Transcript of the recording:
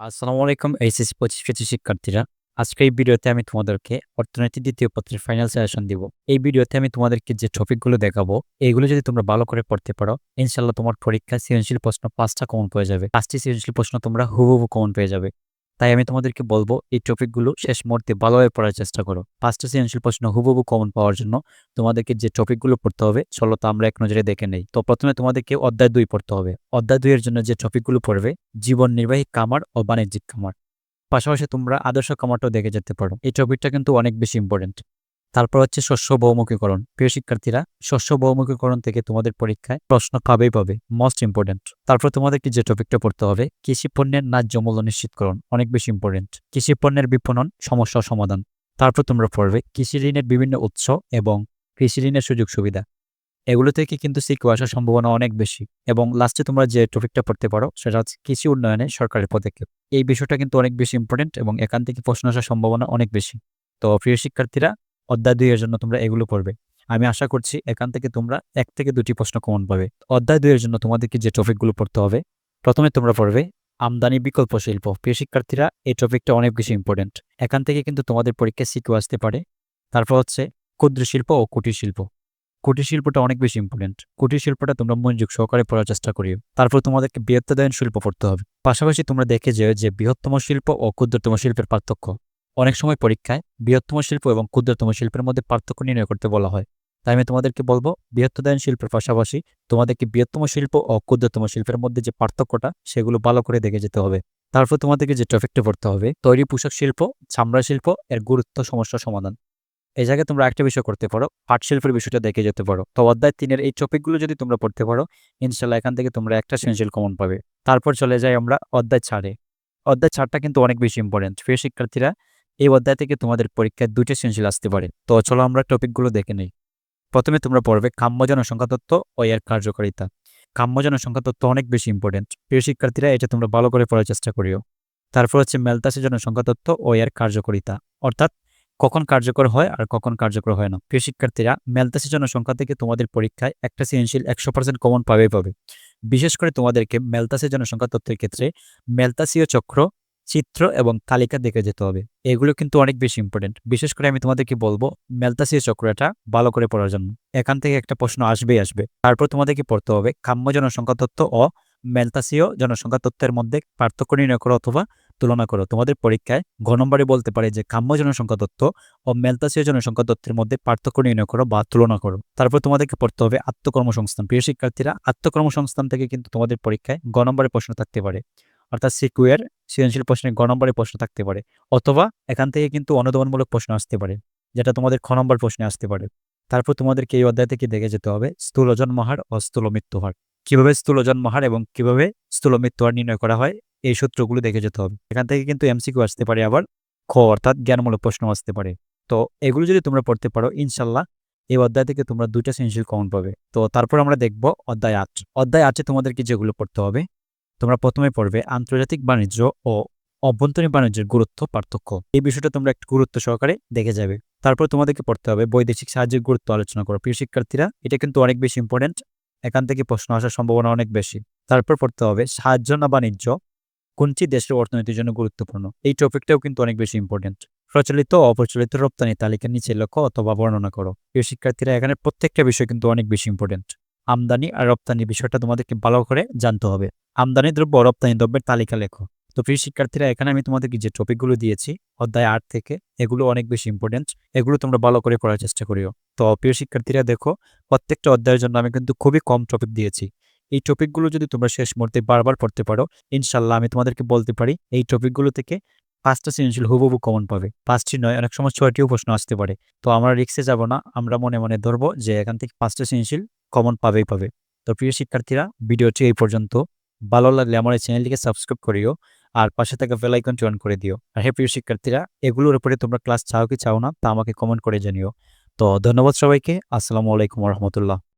আসসালামু আলাইকুম এইচএসি পঁচিশ পঁচিশ শিক্ষার্থীরা। আজকে এই ভিডিওতে আমি তোমাদেরকে অর্থনীতি দ্বিতীয় পত্রের ফাইনাল সাজেশন দিব। এই ভিডিওতে আমি তোমাদেরকে যে টপিকগুলো দেখাবো, এইগুলো যদি তোমরা ভালো করে পড়তে পারো ইনশাল্লাহ তোমার পরীক্ষায় সৃজনশীল প্রশ্ন পাঁচটা কমন পেয়ে যাবে। পাঁচটি সৃজনশীল প্রশ্ন তোমরা হুবহু কমন পেয়ে যাবে। তাই আমি তোমাদেরকে বলব, এই টপিকগুলো শেষ মুহূর্তে ভালোভাবে পড়ার চেষ্টা করো। পাঁচটা সৃজনশীল প্রশ্ন হুবহু কমন পাওয়ার জন্য তোমাদেরকে যে টপিকগুলো পড়তে হবে, চলো তো আমরা এক নজরে দেখে নেই। তো প্রথমে তোমাদেরকে অধ্যায় দুই পড়তে হবে। অধ্যায় দুইয়ের জন্য যে টপিকগুলো পড়বে, জীবন নির্বাহী কামার ও বাণিজ্যিক কামার। পাশাপাশি তোমরা আদর্শ কামারটাও দেখে যেতে পারো। এই টপিকটা কিন্তু অনেক বেশি ইম্পর্টেন্ট তারপর হচ্ছে শস্য বহুমুখীকরণ। প্রিয় শিক্ষার্থীরা, শস্য বহুমুখীকরণ থেকে তোমাদের পরীক্ষায় প্রশ্ন পাবেই পাবে মোস্ট ইম্পর্টেন্ট তারপর তোমাদেরকে যে টপিকটা পড়তে হবে, কৃষি পণ্যের ন্যায্য মূল্য নিশ্চিতকরণ, অনেক বেশি ইম্পর্টেন্ট কৃষি পণ্যের বিপণন, সমস্যা সমাধান। তারপর তোমরা পড়বে কৃষি ঋণের বিভিন্ন উৎস এবং কৃষি ঋণের সুযোগ সুবিধা। এগুলো থেকে কিন্তু সিকিউ আসার সম্ভাবনা অনেক বেশি এবং লাস্টে তোমরা যে টপিকটা পড়তে পারো, সেটা হচ্ছে কৃষি উন্নয়নে সরকারের পদক্ষেপ। এই বিষয়টা কিন্তু অনেক বেশি ইম্পর্টেন্ট এবং এখান থেকে প্রশ্ন আসার সম্ভাবনা অনেক বেশি। তো প্রিয় শিক্ষার্থীরা অধ্যায় দুইয়ের জন্য তোমরা এগুলো পড়বে। আমি আশা করছি এখান থেকে তোমরা এক থেকে দুটি প্রশ্ন কমন পাবে। অধ্যায় দুইয়ের জন্য তোমাদেরকে যে টপিকগুলো পড়তে হবে, প্রথমে তোমরা পড়বে আমদানি বিকল্প শিল্প। প্রিয় শিক্ষার্থীরা, এই টপিকটা অনেক বেশি ইম্পর্টেন্ট এখান থেকে কিন্তু তোমাদের পরীক্ষায় সিকিউ আসতে পারে। তারপর হচ্ছে ক্ষুদ্র শিল্প ও কুটির শিল্প। কুটির শিল্পটা অনেক বেশি ইম্পর্টেন্ট কুটির শিল্পটা তোমরা মনোযোগ সহকারে পড়ার চেষ্টা করিও। তারপর তোমাদেরকে বৃহত্তদায়ন শিল্প পড়তে হবে। পাশাপাশি তোমরা দেখে যে বৃহত্তম শিল্প ও ক্ষুদ্রতম শিল্পের পার্থক্য। অনেক সময় পরীক্ষায় বৃহত্তম শিল্প এবং ক্ষুদ্রতম শিল্পের মধ্যে পার্থক্য নির্ণয় করতে বলা হয়। তাই আমি তোমাদেরকে বলব, বৃহত্তদায়ন শিল্পের পাশাপাশি তোমাদেরকে বৃহত্তম শিল্প ও ক্ষুদ্রতম শিল্পের মধ্যে যে পার্থক্যটা, সেগুলো ভালো করে দেখে যেতে হবে। তারপর তোমাদেরকে যে টপিকটা পড়তে হবে, তৈরি পোশাক শিল্প, চামড়া শিল্প, এর গুরুত্ব সমস্যা সমাধান। এই জায়গায় তোমরা একটা বিষয় করতে পারো, পাট শিল্পের বিষয়টা দেখে যেতে পারো। তো অধ্যায় তিনের এই টপিকগুলো যদি তোমরা পড়তে পারো ইনশাল্লাহ এখান থেকে তোমরা একটা সৃজনশীল কমন পাবে। তারপর চলে যাই আমরা অধ্যায় ছাড়ে অধ্যায় ছাড়টা কিন্তু অনেক বেশি ইম্পর্টেন্ট প্রিয় শিক্ষার্থীরা এই অধ্যায় থেকে তোমাদের পরীক্ষায় দুইটা সৃজনশীল আসতে পারে। তো চলো আমরা টপিকগুলো দেখে নেই। প্রথমে তোমরা পড়বে কাম্য জনসংখ্যা তত্ত্ব ও এর কার্যকারিতা। কাম্য জনসংখ্যা তত্ত্ব অনেক বেশি ইম্পর্টেন্ট প্রিয় শিক্ষার্থীরা, এটা তোমরা ভালো করে পড়ার চেষ্টা করিও। তারপর হচ্ছে মেলতাসের জনসংখ্যা তত্ত্ব ও এর কার্যকারিতা। অর্থাৎ কখন কার্যকর হয় আর কখন কার্যকর হয় না। প্রিয় শিক্ষার্থীরা মেলতাসি জনসংখ্যা থেকে তোমাদের পরীক্ষায় একটা সৃজনশীল একশো পার্সেন্ট কমন পাবে পাবে। বিশেষ করে তোমাদেরকে মেলতাসি জনসংখ্যা তথ্যের ক্ষেত্রে মেলতাসীয় চক্র চিত্র এবং তালিকা দেখে যেতে হবে। এগুলো কিন্তু অনেক বেশি ইম্পর্টেন্ট বিশেষ করে আমি তোমাদেরকে বলব মেলতাসীয় চক্রটা ভালো করে পড়ার জন্য। এখান থেকে একটা প্রশ্ন আসবেই আসবে। তারপর তোমাদেরকে পড়তে হবে কাম্য জনসংখ্যা তত্ত্ব ও মেলতাসীয় জনসংখ্যা তত্ত্বের মধ্যে পার্থক্য নির্ণয় করো অথবা তুলনা করো। তোমাদের পরীক্ষায় ঘ নম্বরে বলতে পারে যে কাম্য জনসংখ্যা তত্ত্ব ও মেলতাসীয় জনসংখ্যা তত্ত্বের মধ্যে পার্থক্য নির্ণয় করো বা তুলনা করো। তারপর তোমাদেরকে পড়তে হবে আত্মকর্মসংস্থান। প্রিয় শিক্ষার্থীরা, আত্মকর্মসংস্থান থেকে কিন্তু তোমাদের পরীক্ষায় গ নম্বরে প্রশ্ন থাকতে পারে। অর্থাৎ সিকুয়ের সৃজনশীল প্রশ্নে গ নম্বরে প্রশ্ন থাকতে পারে, অথবা এখান থেকে কিন্তু অনুদমনমূলক প্রশ্ন আসতে পারে, যেটা তোমাদের খ নম্বর প্রশ্নে আসতে পারে। তারপর তোমাদেরকে এই অধ্যায় থেকে দেখে যেতে হবে স্থূল জন্মহার ও স্থূল মৃত্যুহার কীভাবে স্থূল জন্মহার এবং কীভাবে স্থূল মৃত্যুহার নির্ণয় করা হয়, এই সূত্রগুলো দেখে যেতে হবে। এখান থেকে কিন্তু এমসিকিউ আসতে পারে আবার, খ অর্থাৎ জ্ঞানমূলক প্রশ্ন আসতে পারে। তো এগুলো যদি তোমরা পড়তে পারো, ইনশাল্লাহ এই অধ্যায় থেকে তোমরা দুইটা সৃজনশীল কমন পাবে। তো তারপর আমরা দেখব অধ্যায় আট। অধ্যায় আটে তোমাদেরকে যেগুলো পড়তে হবে তোমরা প্রথমে পড়বে আন্তর্জাতিক বাণিজ্য ও অভ্যন্তরীণ বাণিজ্যের গুরুত্ব পার্থক্য। এই বিষয়টা তোমরা একটু গুরুত্ব সহকারে দেখে যাবে। তারপর তোমাদেরকে পড়তে হবে বৈদেশিক সাহায্যের গুরুত্ব আলোচনা করো। প্রিয় শিক্ষার্থীরা, এটা কিন্তু অনেক বেশি ইম্পর্টেন্ট এখান থেকে প্রশ্ন আসার সম্ভাবনা অনেক বেশি। তারপর পড়তে হবে সাহায্য না বাণিজ্য, কোনটি দেশের অর্থনীতির জন্য গুরুত্বপূর্ণ? এই টপিকটাও কিন্তু অনেক বেশি ইম্পর্টেন্ট প্রচলিত অপ্রচলিত রপ্তানি তালিকার নিচে লক্ষ্য অথবা বর্ণনা করো। প্রিয় শিক্ষার্থীরা, এখানে প্রত্যেকটা বিষয় কিন্তু অনেক বেশি ইম্পর্টেন্ট আমদানি আর রপ্তানি বিষয়টা তোমাদেরকে ভালো করে জানতে হবে। আমদানি দ্রব্য রপ্তানি দ্রব্যের তালিকা লেখো। তো প্রিয় শিক্ষার্থীরা, এখানে আমি তোমাদেরকে যে টপিকগুলো দিয়েছি, অধ্যায় আট থেকে, এগুলো অনেক বেশি ইম্পর্টেন্ট এগুলো তোমরা ভালো করে পড়ার চেষ্টা করিও। তো প্রিয় শিক্ষার্থীরা, দেখো, প্রত্যেকটা অধ্যায়ের জন্য আমি কিন্তু খুবই কম টপিক দিয়েছি। এই টপিকগুলো যদি তোমরা শেষ মুহূর্তে বারবার পড়তে পারো ইনশাল্লাহ আমি তোমাদেরকে বলতে পারি, এই টপিকগুলো থেকে পাঁচটা সৃজনশীল হুবহু কমন পাবে। পাঁচটি নয়, অনেক সময় ছয়টিও প্রশ্ন আসতে পারে। তো আমরা রিক্সে যাব না, আমরা মনে মনে ধরবো যে এখান থেকে পাঁচটা সৃজনশীল কমন পাবেই পাবে। তো প্রিয় শিক্ষার্থীরা, ভিডিওটি এই পর্যন্ত। ভালো লাগলে আমার এই চ্যানেলটিকে সাবস্ক্রাইব করিও আর পাশে থাকা বেল আইকনটি অন করে দিও। আর হ্যাঁ প্রিয় শিক্ষার্থীরা, এগুলোর উপরে তোমরা ক্লাস চাও কি চাও না, তা আমাকে কমেন্ট করে জানিও। তো ধন্যবাদ সবাইকে। আসসালামু আলাইকুম রহমতুল্লাহ।